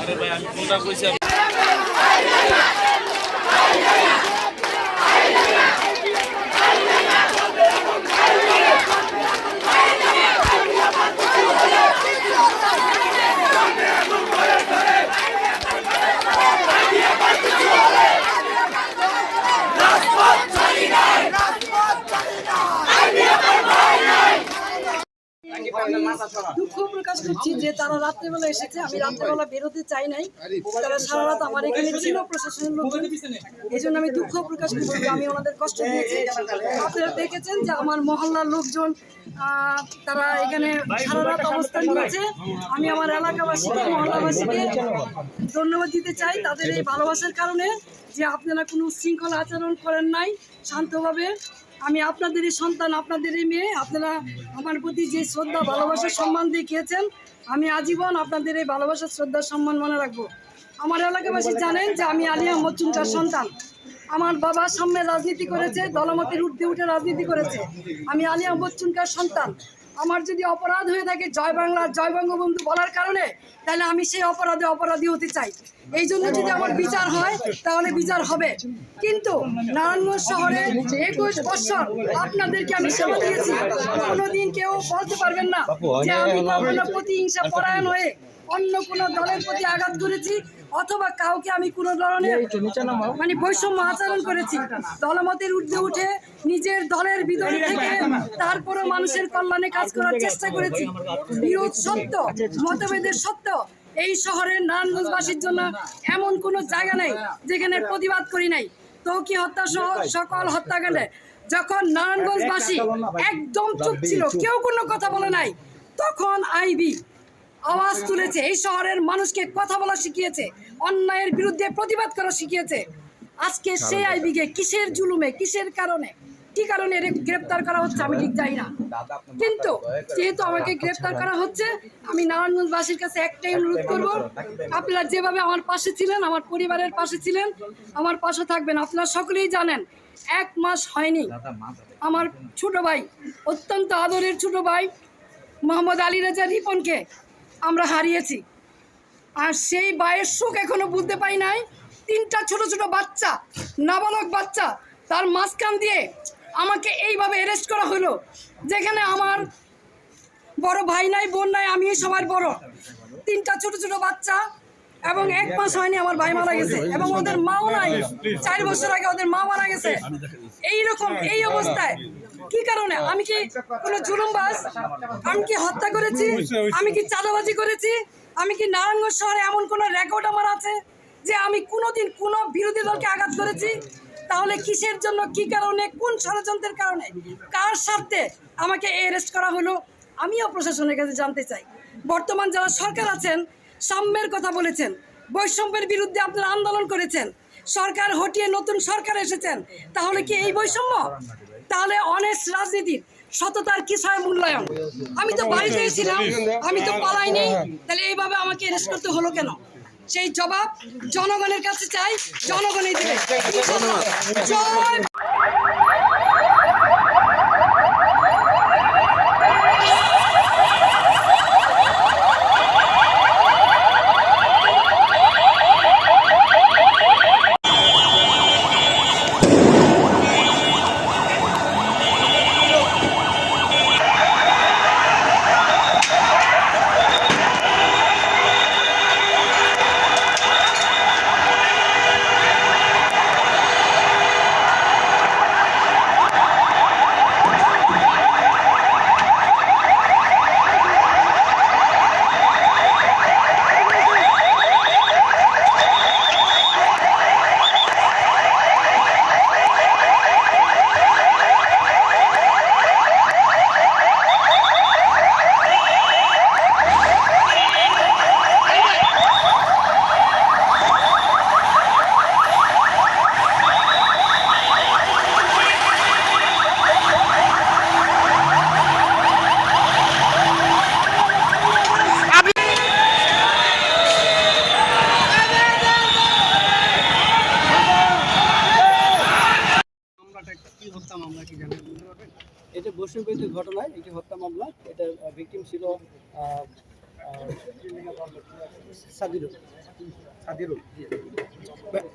আরে ভাই আমি কোনটা কইছি? দুঃখ প্রকাশ যে তারা এসেছে। আমি রাত্রেবেলা বেরোতে চাই নাই। তারা আমার এখানে এই জন্য আমি দুঃখ প্রকাশ করছি আমি কষ্ট আপনারা দেখেছেন যে আমার মহল্লার লোকজন তারা এখানে সারা রাত অবস্থান করেছে আমি আমার এলাকাবাসীকে, মহল্লাবাসীকে ধন্যবাদ দিতে চাই তাদের এই ভালোবাসার কারণে যে আপনারা কোনো শৃঙ্খলা আচরণ করেন নাই শান্তভাবে। আমি আপনাদেরই সন্তান, আপনাদেরই মেয়ে, আপনারা আমার প্রতি যে শ্রদ্ধা, ভালোবাসা, সম্মান দেখিয়েছেন, আমি আজীবন আপনাদের এই ভালোবাসা, শ্রদ্ধা, সম্মান মনে রাখব। আমার এলাকাবাসী জানেন যে আমি আলিয়া মচুনকার সন্তান। আমার বাবা সামনে রাজনীতি করেছে, দলমতের উর্ধে উঠে রাজনীতি করেছে। আমি আলিয়া মচুনকার সন্তান। আমার যদি অপরাধ হয়ে থাকে জয় বাংলা, জয় বঙ্গবন্ধু বলার কারণে, তাহলে আমি সেই অপরাধে অপরাধী হতে চাই। এই জন্য যদি আমার বিচার হয়, তাহলে বিচার হবে। কিন্তু নারায়ণগঞ্জ শহরে একুশ বছর আপনাদেরকে আমি সেবা দিয়েছি। কোনোদিন কেউ বলতে পারবেন না যে আমি কখনো প্রতিহিংসা পরায়ণ হয়ে অন্য কোনো দলের প্রতি আঘাত করেছি। অথবা কাউকে আমি কোনো ধরনের মানে বৈষম্য আচরণ করেছি। দলমতের ঊর্ধ্বে উঠে নিজের দলের বিরোধী থেকে তারপরও মানুষের কল্যাণে কাজ করার চেষ্টা করেছি। বিরোধ সত্য মতভেদের সত্য এই শহরের নারায়ণগঞ্জবাসীর জন্য এমন কোনো জায়গা নেই যেখানে প্রতিবাদ করি নাই। তৌকি হত্যা সহ সকল হত্যাকাণ্ডে যখন নারায়ণগঞ্জবাসী একদম চুপ ছিল কেউ কোনো কথা বলে নাই তখন আইবি আওয়াজ তুলেছে। এই শহরের মানুষকে কথা বলা শিখিয়েছে অন্যায়ের বিরুদ্ধে প্রতিবাদ করা শিখিয়েছে। আজকে সেই আইবিকে কিসের জুলুমে কিসের কারণে কি কারণে গ্রেপ্তার করা হচ্ছে আমি ঠিক জানি না। কিন্তু যেহেতু আমাকে গ্রেপ্তার করা হচ্ছে আমি নারায়ণগঞ্জবাসীর কাছে একটাই অনুরোধ করব আপনারা যেভাবে আমার পাশে ছিলেন আমার পরিবারের পাশে ছিলেন আমার পাশে থাকবেন। আপনারা সকলেই জানেন এক মাস হয়নি। আমার ছোট ভাই অত্যন্ত আদরের ছোট ভাই মোহাম্মদ আলী রাজা রিপনকে আমরা হারিয়েছি। আর সেই বায়ের সুখ এখনও বুঝতে পাই নাই। তিনটা ছোট ছোট বাচ্চা, নাবালক বাচ্চা, তার মাঝখান দিয়ে আমাকে এইভাবে অ্যারেস্ট করা হলো, যেখানে আমার বড় ভাই নাই, বোন নাই আমি সবার বড়। তিনটা ছোট ছোট বাচ্চা এবং এক মাস হয়নি আমার ভাই মারা গেছে, এবং ওদের মাও নাই। চার বছর আগে ওদের মা মারা গেছে। এই রকম এই অবস্থায়। কি কারণে? আমি কি কোনো জুলুমবাজ? আমি কি হত্যা করেছি? আমি কি চাঁদাবাজি করেছি? আমি কি নারায়ণগঞ্জ শহরে এমন কোনো রেকর্ড আমার আছে যে আমি কোনোদিন কোনো বিরোধী দলকে আঘাত করেছি? তাহলে কিসের জন্য, কি কারণে, কোন ষড়যন্ত্রের কারণে? কার স্বার্থে আমাকে অ্যারেস্ট করা হলো? আমিও প্রশাসনের কাছে জানতে চাই। বর্তমান যারা সরকার আছেন সাম্যের কথা বলেছেন। বৈষম্যের বিরুদ্ধে আপনারা আন্দোলন করেছেন। সরকার হটিয়ে নতুন সরকার এসেছেন। তাহলে কি এই বৈষম্য? তাহলে অনেস্ট রাজনীতির সততার কিসয় মূল্যায়ন? আমি তো বাড়িতে ছিলাম। আমি তো পালাইনি। তাহলে এইভাবে আমাকে অ্যারেস্ট করতে হলো কেন? সেই জবাব জনগণের কাছে চাই। জনগণই দেবে এটা ঘটনায় একটি হত্যা মামলা। এটা ভিকটিম ছিল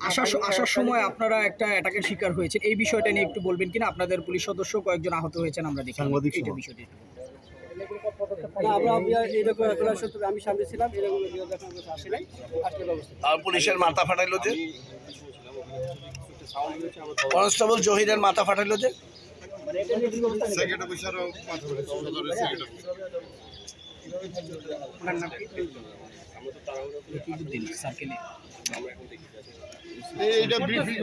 আসার আসার সময় আপনারা একটা অ্যাটাকের শিকার হয়েছে এই বিষয়টা নিয়ে একটু বলবেন কিনা? আপনাদের পুলিশ সদস্য কয়েকজন আহত হয়েছেন আমরা দেখি সাংবাদিক সভা। বিষয়টি আমরা আমরা এরকম আমি সামনে ছিলাম এরকম আসে নাই। আসলে ব্যবস্থা। পুলিশের মাথা ফাটাইলো যে? কনস্টেবল জহিরের মাথা ফাটাইলো যে? ওনার নাম কি? সার্কেলে এইটা ব্রিফিং